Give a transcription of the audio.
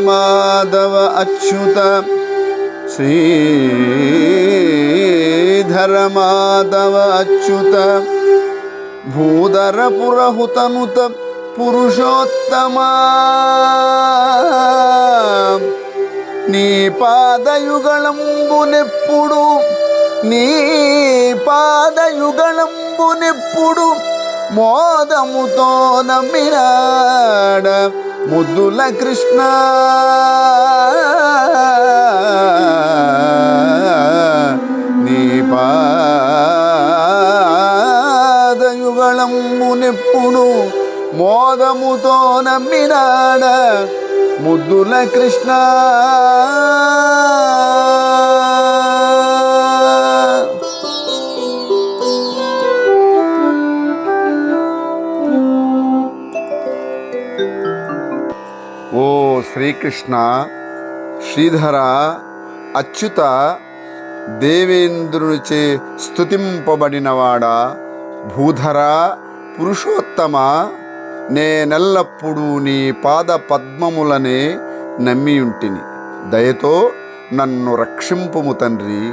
మాధవ అచ్యుత శ్రీధర మాధవ అచ్యుత భూధర పురహుతనుత పురుషోత్తమా నీ పాదయుగళంబునెప్పుడు నీ పాదయుగళంబునెప్పుడు మోదముతో నమ్మినాడ ముద్దుల కృష్ణ. నీ పాదయుగళంబునెప్పుడు మోదముతో నమ్మినాడ ముద్దుల కృష్ణ. thank you ఓ శ్రీకృష్ణ శ్రీధర అచ్యుత దేవేంద్రునిచే స్తుతింపబడినవాడా? భూధర పురుషోత్తమ నేనెల్లప్పుడూ నీ పాద పద్మములనే నమ్మియుంటిని. దయతో నన్ను రక్షింపుము తండ్రి.